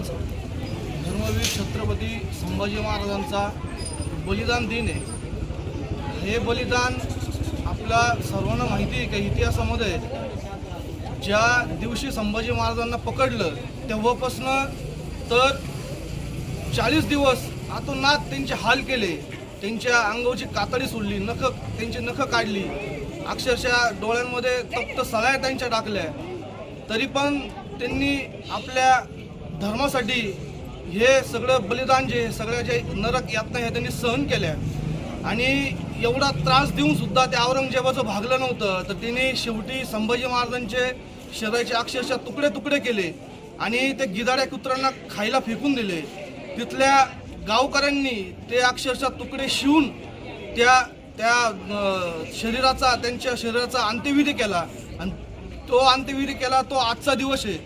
आज धर्मवीर छत्रपती संभाजी महाराजांचा बलिदान दिन आहे. हे बलिदान आपल्या सर्वांना माहिती आहे की? इतिहासामध्ये ज्या दिवशी संभाजी महाराजांना पकडलं तेव्हापासनं तर चाळीस दिवस आतोनात त्यांचे हाल केले. त्यांच्या अंगावची कातडी सोडली नख त्यांची नखं काढली. अक्षरशः डोळ्यांमध्ये तप्त सळ्या त्यांच्या टाकल्या. तरी पण त्यांनी आपल्या धर्मासाठी हे सगळं बलिदान जे सगळ्या जे नरक यातना हे त्यांनी सहन केल्या. आणि एवढा त्रास देऊन सुद्धा त्या औरंगजेबाचं भागलं नव्हतं. तर तिने शेवटी संभाजी महाराजांचे शरीराचे अक्षरशः तुकडे तुकडे केले आणि ते गिदाड्या कुत्र्यांना खायला फेकून दिले. तिथल्या गावकऱ्यांनी ते अक्षरशः तुकडे शिवून त्या त्या शरीराचा त्यांच्या शरीराचा अंत्यविधी केला. आणि तो अंत्यविधी केला तो आजचा दिवस आहे.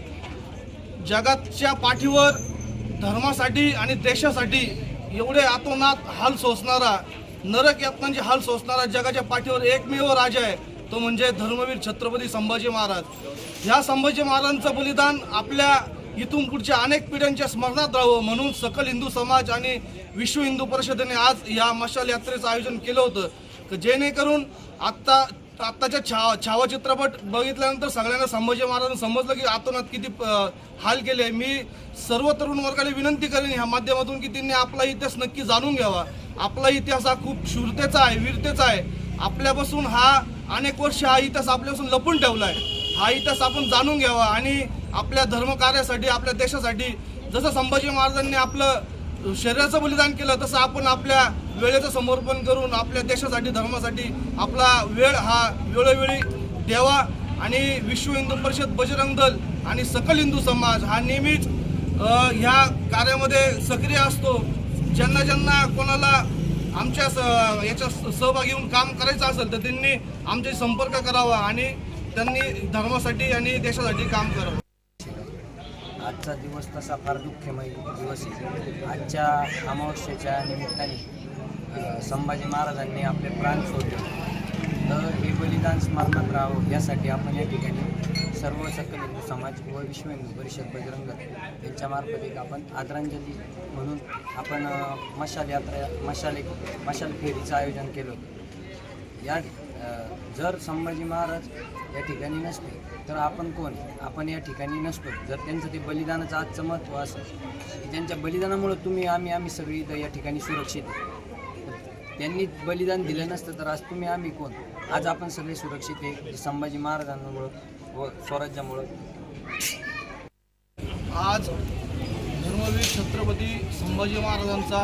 जगाच्या पाठीवर धर्मासाठी आणि देशासाठी एवढे आतोनात हाल सोसणारा नरक यातनांचे हाल सोसणारा जगाच्या पाठीवर एकमेव राजा आहे तो म्हणजे धर्मवीर छत्रपती संभाजी महाराज. ह्या संभाजी महाराजांचं बलिदान आपल्या इथून पुढच्या अनेक पिढ्यांच्या स्मरणात राहावं म्हणून सकल हिंदू समाज आणि विश्व हिंदू परिषदेने आज या मशाल यात्रेचं आयोजन केलं होतं. क- जेणेकरून आत्ता आत्ताच्या छावा छावा चित्रपट बघितल्यानंतर सगळ्यांना संभाजी महाराजांना समजलं की आतोनात किती हाल केले मी सर्व तरुण वर्गाला विनंती करेन ह्या माध्यमातून की त्यांनी आपला इतिहास नक्की जाणून घ्यावा. आपला इतिहास हा खूप शूरतेचा आहे वीरतेचा आहे. आपल्यापासून हा अनेक वर्ष हा इतिहास आपल्यापासून लपून ठेवला आहे. हा इतिहास आपण जाणून घ्यावा आणि आपल्या धर्मकार्यासाठी आपल्या देशासाठी जसं संभाजी महाराजांनी आपलं शरीराचं बलिदान केलं तसं आपण आपल्या वेळेचं समर्पण करून आपल्या देशासाठी धर्मासाठी आपला वेळ हा वेळोवेळी देवा आणि विश्व हिंदू परिषद बजरंग दल आणि सकल हिंदू समाज हा नेहमीच ह्या कार्यामध्ये सक्रिय असतो. ज्यांना ज्यांना कोणाला आमच्या स- याच्या स- सहभागी होऊन काम करायचं असेल तर त्यांनी आमच्याशी संपर्क करावा आणि त्यांनी धर्मासाठी आणि देशासाठी काम करावं. आजचा दिवस तसा फार दुःखमय दिवस आहे. आजच्या अमावस्येच्या निमित्ताने संभाजी महाराजांनी आपले प्राण सोडले तर हे बलिदान स्मरणात राहावं यासाठी आपण या ठिकाणी सर्व सकल हिंदू समाज व विश्व हिंदू परिषद बजरंग यांच्यामार्फत एक आपण आदरांजली म्हणून आपण मशाल यात्रा मशाल मशाल फेरीचं आयोजन केलं या जर संभाजी महाराज या ठिकाणी नसते तर आपण कोण? आपण या ठिकाणी नसतो. जर त्यांचं ते बलिदानाचं आजचं महत्त्व असं त्यांच्या बलिदानामुळं तुम्ही आम्ही आम्ही सगळी इथं या ठिकाणी सुरक्षित त्यांनी बलिदान दिलं नसतं तर आज तुम्ही आम्ही कोण? आज आपण सगळे सुरक्षित आहे. संभाजी महाराजांमुळं व स्वराज्यामुळं. आज धर्मवीर छत्रपती संभाजी महाराजांचा